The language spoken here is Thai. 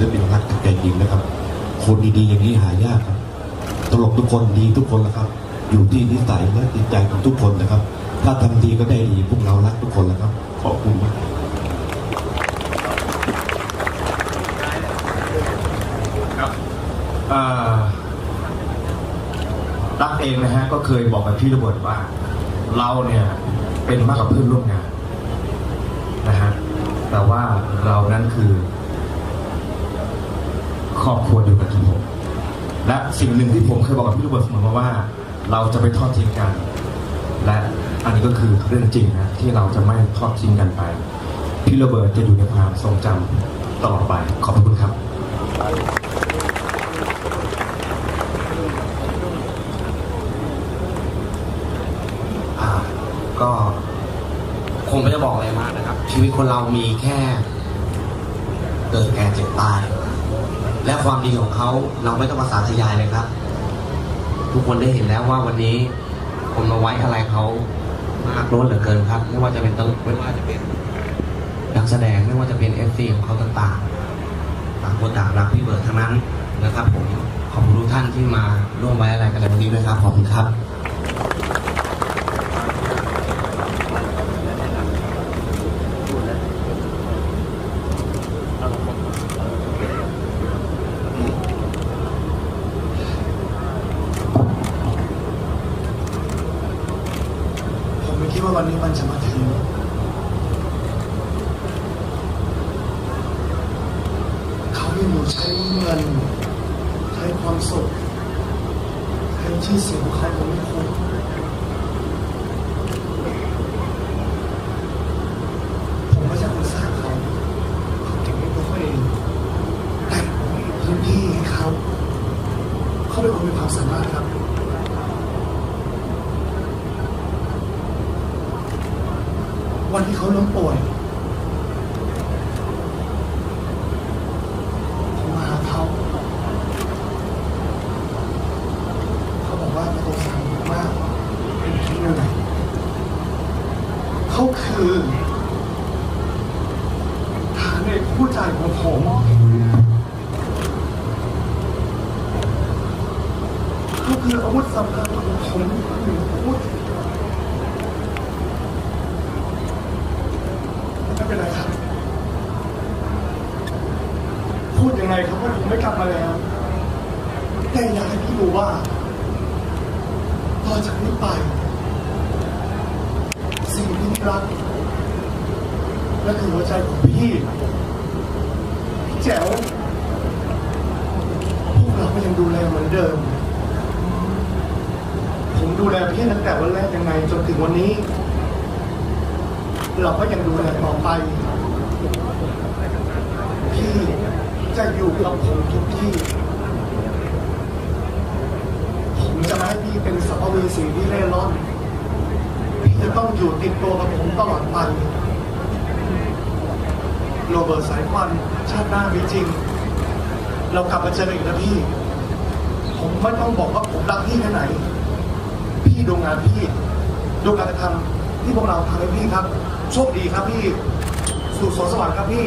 ศิลปินรักจากใจจริงนะครับ คนดีๆอย่างนี้หายากครับ ตลกทุกคนดีทุกคนนะครับ อยู่ที่นิสัยและจิตใจของทุกคนนะครับ ถ้าทำดีก็ได้ดีพวกเรารักทุกคนแล้วครับ ขอบคุณมากครับรักเองนะฮะก็เคยบอกกับพี่ระเบิดว่า เราเนี่ยเป็นมากกว่าเพื่อนร่วมงานนะฮะแต่ว่าเรานั้นคือ ครอบครัวเดียวกันกับผมและสิ่งหนึ่งที่ผมเคยบอกกับพี่ระเบิดเสมอมาว่า เราจะไปทอดทิ้งกัน และอันนี้ก็คือเรื่องจริงนะที่เราจะไม่ทอดทิ้งกันไป พี่ระเบิดจะอยู่ในความทรงจำตลอดไปขอบคุณครับ อ่าก็คงไม่ได้บอกอะไรมากนะครับ ชีวิตคนเรามีแค่ เกิดแก่เจ็บตาย และความดีของเขาเราไม่ต้องมาสาธยายเลยครับ ทุกคนได้เห็นแล้วว่าวันนี้คนมาไว้อะไรเขามากล้นเหลือเกินครับ ไม่ว่าจะเป็นตลกไม่ว่าจะเป็นนักแสดงไม่ว่าจะเป็นเอฟซีของเขาต่างๆต่างคนต่างรักพี่เบิร์ดทั้งนั้นนะครับผมขอบคุณทุกท่านที่มาร่วมไว้อะไรกันในวันนี้ด้วยครับขอบคุณครับ ผมไม่คิด วันนี้มันจะมาถึงเขายังอยู่ใช้เงินใช้ความสุขใช้ชื่อเสียงของใครผมไม่คุ้มผมไม่ใช่คนสร้างเขาเขาเก่งในตัวเขาเองแต่ผมมีพื้นที่ให้เขาเขาเป็นคนมีความสามารถครับ วันที่เขาล้มป่วยผมมาหาเขา เขาบอกว่าประตูสั่งมากเป็นที่เหนื่อยเขาคือฐานเอกผู้ใจของผมเขาคืออาวุธสำคัญของผมเป็นไรครับ พูด ยังไงครับว่าผมไม่กลับมาแล้วแต่อยากให้พี่รู้ว่าต่อจากนี้ไป สิ่งที่พี่รักและคือหัวใจของพี่ พี่แจ๋วพวกเราก็ยังดูแลเหมือนเดิม ผมดูแลพี่ตั้งแต่วันแรกยังไงจนถึงวันนี้ เราก็ยังดูแลต่อไป จะอยู่กับผมทุกที่ ผมจะไม่ให้พี่เป็นสัพเวสีที่เล่ร่อนพี่จะต้องอยู่ติดตัวกับผมตลอดไปโรเบิร์ตสายควันชาติหน้ามีจริง เรากลับมาเจอกันอีกนะพี่ ผมไม่ต้องบอกว่าผมรักพี่แค่ไหน พี่ดูงานพี่ดูการกระทำที่พวกเราทำให้พี่ครับ โชคดีครับพี่ สู่สวรรค์ครับพี่